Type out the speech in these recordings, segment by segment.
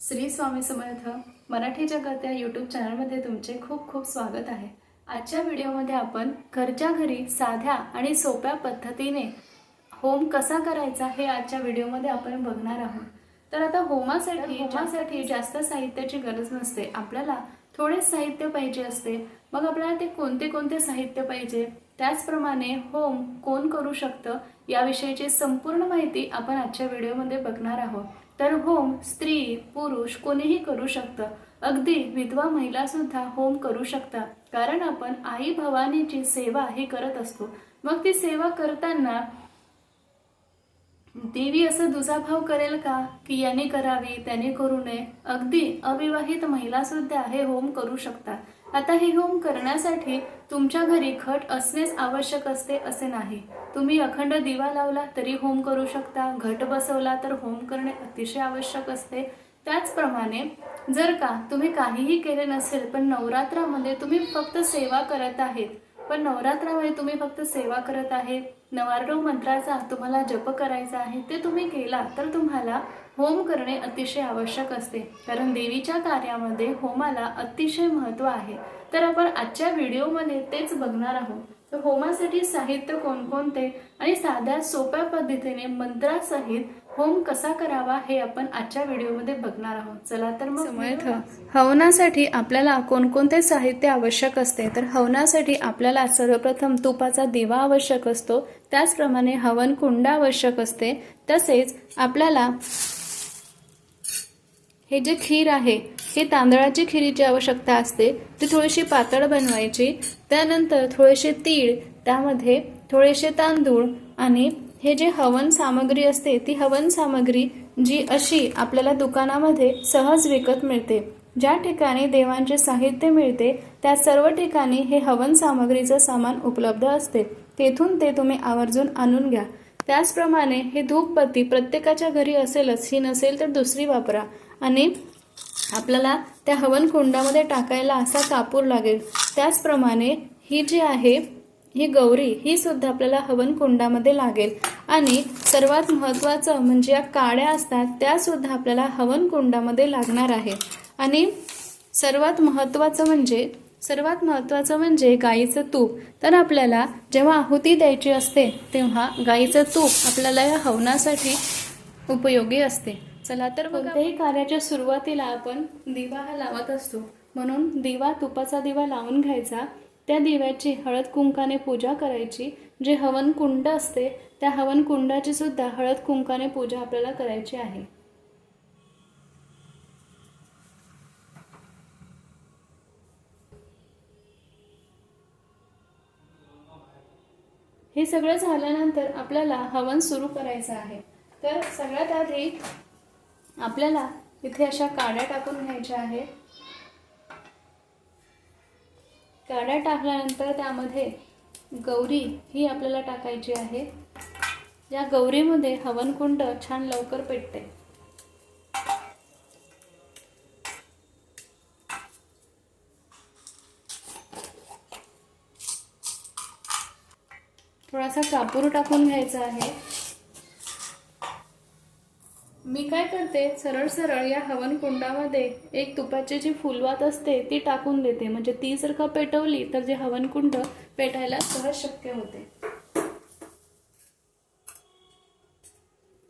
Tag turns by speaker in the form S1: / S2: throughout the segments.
S1: श्री स्वामी समर्थ मराठी जगत या यूट्यूब चॅनलमध्ये तुमचे खूप खूप स्वागत आहे. आजच्या व्हिडिओमध्ये आपण घरच्या घरी साध्या आणि सोप्या पद्धतीने होम कसा करायचा हे आजच्या व्हिडिओमध्ये आपण बघणार आहोत. तर आता होमासाठी होमासाठी जास्त साहित्याची गरज नसते. आपल्याला थोडेच साहित्य पाहिजे असते. मग आपल्याला ते कोणते कोणते साहित्य पाहिजे? त्याचप्रमाणे होम कोण करू शकतं? याविषयीची संपूर्ण माहिती आपण आजच्या व्हिडिओमध्ये बघणार आहोत. तर होम स्त्री पुरुष कोणीही करू शकतं. अगदी विधवा महिला सुद्धा होम करू शकता कारण आपण आई भवानीची सेवा ही करत असतो. मग ती सेवा करताना देवी असं दुजाभाव करेल का? की याने करावी त्याने करू नये? अगदी अविवाहित महिला सुद्धा हे होम करू शकतात. आता हे होम करण्यासाठी तुमच्या घरी खट असणेच आवश्यक असते असे नाही. तुम्ही अखंड दिवा लावला तरी होम करू शकता. घट बसवला तर होम करणे अतिशय आवश्यक असते. त्याचप्रमाणे जर का तुम्ही काहीही केले नसेल पण नवरात्रामध्ये तुम्ही फक्त सेवा करत आहेत पण नवरात्रामध्ये तुम्ही फक्त सेवा करत आहे नवारडो मंत्राचा तुम्हाला जप करायचा आहे ते तुम्ही केला तर तुम्हाला होम करणे अतिशय आवश्यक असते. कारण देवीच्या कार्यामध्ये होमाला अतिशय महत्त्व आहे. तर आपण आजच्या व्हिडिओमध्ये तेच बघणार आहोत. तर होमासाठी साहित्य कोणकोणते आणि साध्या सोप्या पद्धतीने मंत्रासहित होम कसा करावा हे आपण आजच्या व्हिडिओमध्ये बघणार आहोत. चला तर मग हवनासाठी आपल्याला कोणकोणते साहित्य आवश्यक असते? तर हवनासाठी आपल्याला सर्वप्रथम तुपाचा दिवा आवश्यक असतो. त्याचप्रमाणे हवन कुंड आवश्यक असते. तसेच आपल्याला हे जे खीर आहे हे तांदळाची खिरीची आवश्यकता असते ती थोडीशी पातळ बनवायची त्यानंतर थोडेसे तीळ त्यामध्ये थोडेसे तांदूळ आणि हे जे हवन सामग्री असते ती हवन सामग्री जी अशी आपल्याला दुकानामध्ये सहज विकत मिळते. ज्या ठिकाणी देवांचे साहित्य मिळते त्या सर्व ठिकाणी हे हवन सामग्रीचं सामान उपलब्ध असते. तेथून ते तुम्ही आवर्जून आणून घ्या. त्याचप्रमाणे हे धूपबत्ती प्रत्येकाच्या घरी असेलच ही नसेल तर दुसरी वापरा. आणि आपल्याला त्या हवनकुंडामध्ये टाकायला असा कापूर लागेल. त्याचप्रमाणे ही जी आहे ही गौरी ही सुद्धा आपल्याला हवनकुंडामध्ये लागेल. आणि सर्वात महत्त्वाचं म्हणजे या काड्या असतात त्यासुद्धा आपल्याला हवनकुंडामध्ये लागणार आहे. आणि सर्वात महत्त्वाचं म्हणजे सर्वात महत्त्वाचं म्हणजे गाईचं तूप. तर आपल्याला जेव्हा आहुती द्यायची असते तेव्हा गाईचं तूप आपल्याला या हवनासाठी उपयोगी असते. चला तर कोणत्याही कार्याच्या सुरुवातीला आपण दिवा हा लावत असतो. म्हणून दिवा तुपाचा दिवा लावून घ्यायचा. त्या दिव्याची हळद कुंकाने पूजा करायची. जे हवन कुंड असते त्या हवन कुंडाची सुद्धा हळद कुंकाने पूजा आपल्याला करायची आहे. हे सगळं झाल्यानंतर आपल्याला हवन सुरू करायचं आहे. तर सगळ्यात आधी आपल्याला इथे अशा काड्या टाकून घ्यायच्या आहेत. काड्या टाकल्यानंतर त्यामध्ये गौरी ही आपल्याला टाकायची आहे. या गौरीमध्ये हवनकुंड छान लवकर पेटते. थोडासा कापूर टाकून घ्यायचा आहे. मी काय करते? सरळ सरळ या हवन कुंडामध्ये एक तुपाची जी फुलवात असते ती टाकून देते. म्हणजे ती जर का पेटवली तर जे हवनकुंड पेटायला सहज शक्य होते.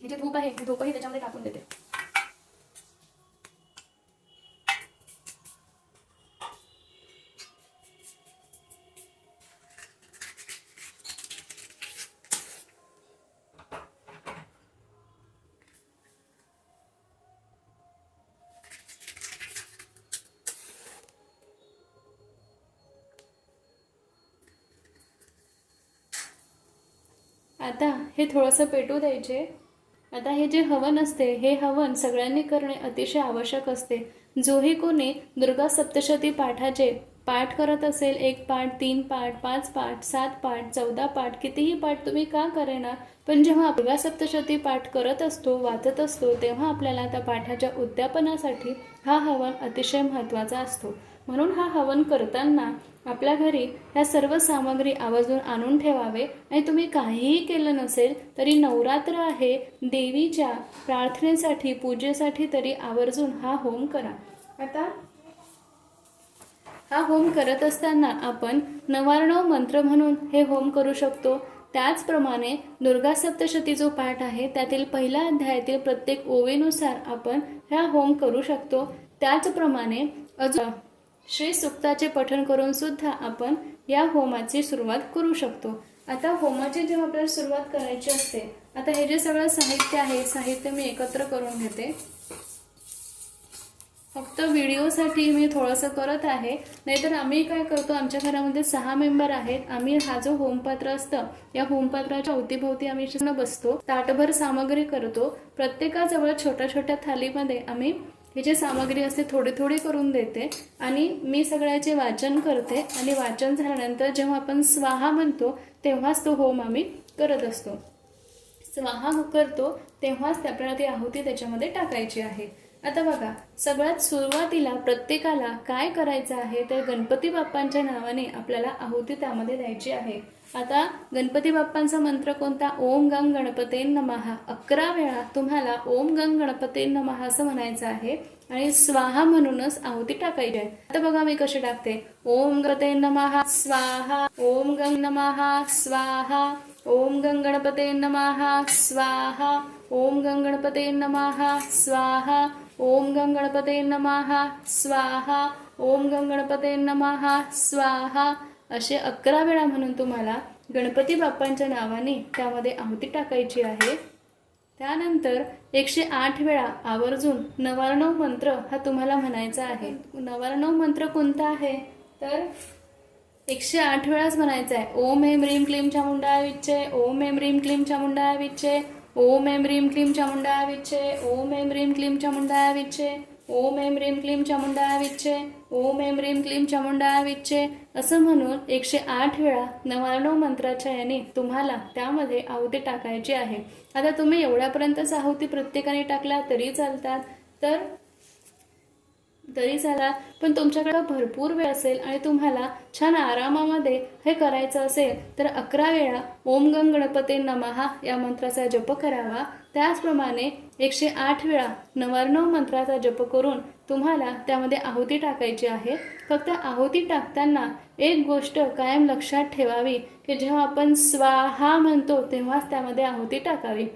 S1: हे जे धूप आहे धूपही त्याच्यामध्ये टाकून देते. आता हे थोडंसं पेटू द्यायचे. आता हे जे हवन असते हे हवन सगळ्यांनी करणे अतिशय आवश्यक असते. जोही कोणी दुर्गा सप्तशती पाठाचे पाठ करत असेल एक पाठ तीन पाठ पाच पाठ सात पाठ चौदा पाठ कितीही पाठ तुम्ही का करेना पण जेव्हा दुर्गा सप्तशती पाठ करत असतो वाचत असतो तेव्हा आपल्याला त्या पाठाच्या उद्यापनासाठी हा हवन अतिशय महत्त्वाचा असतो. म्हणून हा हवन करताना आपल्या घरी ह्या सर्व सामग्री आवर्जून आणून ठेवावे आणि तुम्ही काहीही केलं नसेल तरी नवरात्र आहे देवीच्या प्रार्थनेसाठी पूजेसाठी तरी आवर्जून हा होम करा. आता हा होम करत असताना आपण नवार्णव मंत्र म्हणून हे होम करू शकतो. त्याचप्रमाणे दुर्गा सप्तशती जो पाठ आहे त्यातील पहिल्या अध्यायातील प्रत्येक ओवेनुसार आपण हा होम करू शकतो. त्याचप्रमाणे अजून श्री सुक्ताचे पठण करून सुद्धा आपण या होमाची सुरुवात करू शकतो. आता होमाची जेव्हा आपल्याला सुरुवात करायची असते आता हे जे सगळं साहित्य आहे साहित्य मी एकत्र करून घेते. फक्त व्हिडिओसाठी मी थोडंसं करत आहे नाहीतर आम्ही काय करतो आमच्या घरामध्ये सहा मेंबर आहेत आम्ही हा जो होमपात्र असतं या होमपात्राच्या अवतीभोवती आम्ही बसतो ताटभर सामग्री करतो प्रत्येकाजवळ छोट्या छोट्या थालीमध्ये आम्ही ही जी सामग्री असते थोडी थोडी करून देते आणि मी सगळ्याचे वाचन करते आणि वाचन झाल्यानंतर जेव्हा आपण स्वाहा म्हणतो तेव्हाच तो होम आम्ही करत असतो. स्वाहा करतो तेव्हाच आपल्याला ती आहुती त्याच्यामध्ये टाकायची आहे. आता बघा सगळ्यात सुरुवातीला प्रत्येकाला काय करायचं आहे तर गणपती बाप्पांच्या नावाने आपल्याला आहुती त्यामध्ये द्यायची आहे. आता गणपती बाप्पांचा मंत्र कोणता? ओम गंग गणपते नमहा. अकरा वेळा तुम्हाला ओम गंग गणपते नमहा असं म्हणायचं आहे आणि स्वाहा म्हणूनच आहुती टाकायची आहे. आता बघा मी कशी टाकते. ओम गणपते नमहा स्वाहा. ओम गंग नमहा स्वाहा. ओम गंग गणपते नमहा स्वाहा. ओम गंग गणपते नमहा स्वाहा. ओम गंग गणपते नमहा स्वाहा. ओम गंग गणपते नमहा स्वाहा. असे अकरा वेळा म्हणून तुम्हाला गणपती बाप्पांच्या नावाने त्यामध्ये आहुती टाकायची आहे. त्यानंतर एकशे आठ वेळा आवर्जून नवारणव मंत्र हा तुम्हाला म्हणायचा आहे. नवारणव मंत्र कोणता आहे? तर एकशे आठ वेळाच म्हणायचं आहे. ओम एम रीम क्लीम चामुंडा विच्चे ओम एम रीम क्लीम चामुंडा विच्चे ओम एम रीम क्लीम चामुंडा विच्चे ओम एम रीम क्लीम चामुंडा विच्चे ओम एम ह्रीम क्लीम चामुंडा विच्छे ओम एम ह्रीम क्लीम चामुंडा विच्छे असं म्हणून एकशे आठ वेळा नव्याण्णव मंत्राच्या याने तुम्हाला त्यामध्ये आहुती टाकायची आहे. आता तुम्ही एवढ्यापर्यंतच आहुती प्रत्येकाने टाकल्या तरी चालतात. तर तरी झाला पण तुमच्याकडे भरपूर वेळ असेल आणि तुम्हाला छान आरामामध्ये हे करायचं असेल तर अकरा वेळा ओम गंग गणपते नमहा या मंत्राचा जप करावा. त्याचप्रमाणे एकशे आठ वेळा नवार्णव मंत्राचा जप करून तुम्हाला त्यामध्ये आहुती टाकायची आहे. फक्त आहुती टाकताना एक गोष्ट कायम लक्षात ठेवावी की जेव्हा आपण स्वाहा म्हणतो तेव्हाच त्यामध्ये आहुती टाकावी.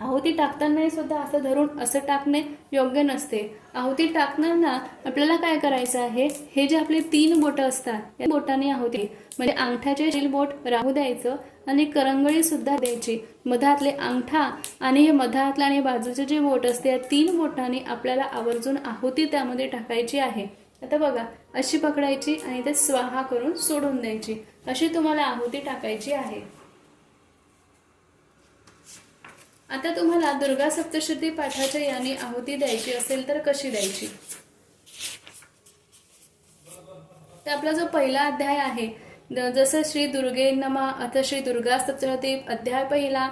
S1: आहुती टाकतानाही सुद्धा असं धरून असं टाकणे योग्य नसते. आहुती टाकताना आपल्याला काय करायचं आहे? हे जे आपले तीन बोटं असतात या बोटाने आहुती म्हणजे अंगठ्याचे शील बोट राहू द्यायचं आणि करंगळी सुद्धा द्यायची. मधातले अंगठा आणि हे मधातलं आणि बाजूचे जे बोट असते या तीन बोटाने आपल्याला आवर्जून आहुती त्यामध्ये टाकायची आहे. आता बघा अशी पकडायची आणि ते स्वाहा करून सोडून द्यायची. अशी तुम्हाला आहुती टाकायची आहे. आता तुम्हाला दुर्गा सप्तशती पाठाच्या याने आहुती द्यायची असेल तर कशी द्यायची? तर आपला जो पहिला अध्याय आहे जसं श्री दुर्गे नमा अथ श्री दुर्गा सप्तशती अध्याय पहिला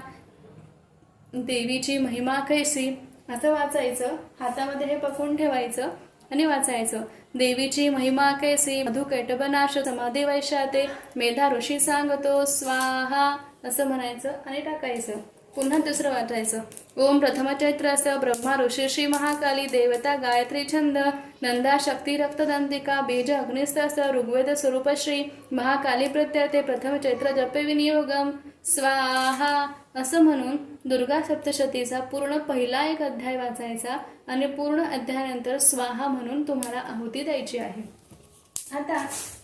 S1: देवीची महिमा कैसी? असं वाचायचं हातामध्ये हे पकडून ठेवायचं आणि वाचायचं देवीची महिमा कैसी? मधु कैटबनाश समाधी वैशाते मेधा ऋषी सांगतो स्वाहा असं म्हणायचं आणि टाकायचं. पुन्हा दुसरं वाचायचं. ओम प्रथम चैत्र ब्रह्मा ऋषी श्री महाकाली देवता गायत्री छंद नंदा शक्ती रक्तदंतिका बीज अग्निस्तस ऋग्वेद स्वरूप श्री महाकाली प्रत्यर्थे प्रथम चैत्र जपे विनियोगम. स्वाहा! असं म्हणून दुर्गा सप्तशतीचा पूर्ण पहिला एक अध्याय वाचायचा आणि पूर्ण अध्यायानंतर स्वाहा म्हणून तुम्हाला आहुती द्यायची आहे. आता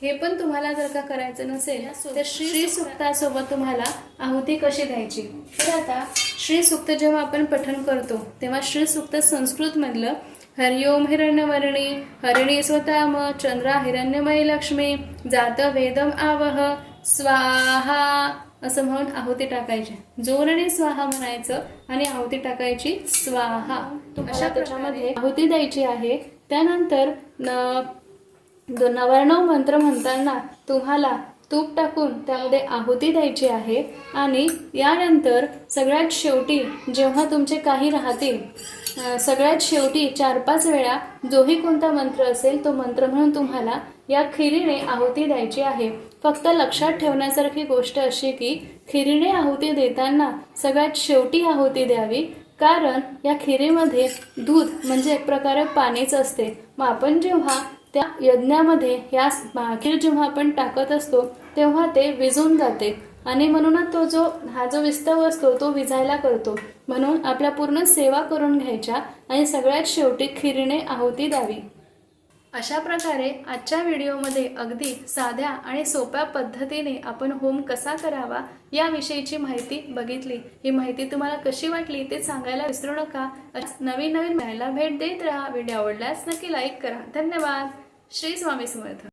S1: हे पण तुम्हाला जर का करायचं नसेल तर श्री सुक्तासोबत तुम्हाला आहुती कशी द्यायची? तर आता श्री सुक्त जेव्हा आपण पठण करतो तेव्हा श्री सुक्त संस्कृत मधलं हरिओम हिरण्यवर्णी हरिणी स्वताम चंद्रा हिरण्यमयी लक्ष्मी जात वेदम आवह स्वाहा असं म्हणून आहुती टाकायची. जोरने स्वाहा म्हणायचं आणि आहुती टाकायची स्वाहा. अशा त्याच्यामध्ये आहुती द्यायची आहे. त्यानंतर न द- मंत्र म्हणताना तुम्हाला तूप टाकून त्यामध्ये आहुती द्यायची आहे आणि यानंतर सगळ्यात शेवटी जेव्हा तुमचे काही राहतील सगळ्यात शेवटी चार पाच वेळा जोही कोणता मंत्र असेल तो मंत्र म्हणून तुम्हाला या खिरीने आहुती द्यायची आहे. फक्त लक्षात ठेवण्यासारखी गोष्ट अशी की खिरीने आहुती देताना सगळ्यात शेवटी आहुती द्यावी कारण या खिरीमध्ये दूध म्हणजे एक प्रकारे पाणीच असते. मग आपण जेव्हा त्या यज्ञामध्ये या खीर जेव्हा आपण टाकत असतो तेव्हा ते विजून जाते. आणि म्हणूनच तो जो हा जो विस्तव असतो तो विझायला करतो. म्हणून आपल्या पूर्ण सेवा करून घ्यायच्या आणि सगळ्यात शेवटी खिरीने आहुती द्यावी. अशा प्रकारे आजच्या व्हिडिओमध्ये अगदी साध्या आणि सोप्या पद्धतीने आपण होम कसा करावा याविषयीची माहिती बघितली. ही माहिती तुम्हाला कशी वाटली ते सांगायला विसरू नका. नवीन नवीन मिळायला भेट देत राहा. व्हिडिओ आवडल्यास नक्की लाईक करा. धन्यवाद. श्री स्वामी समर्थ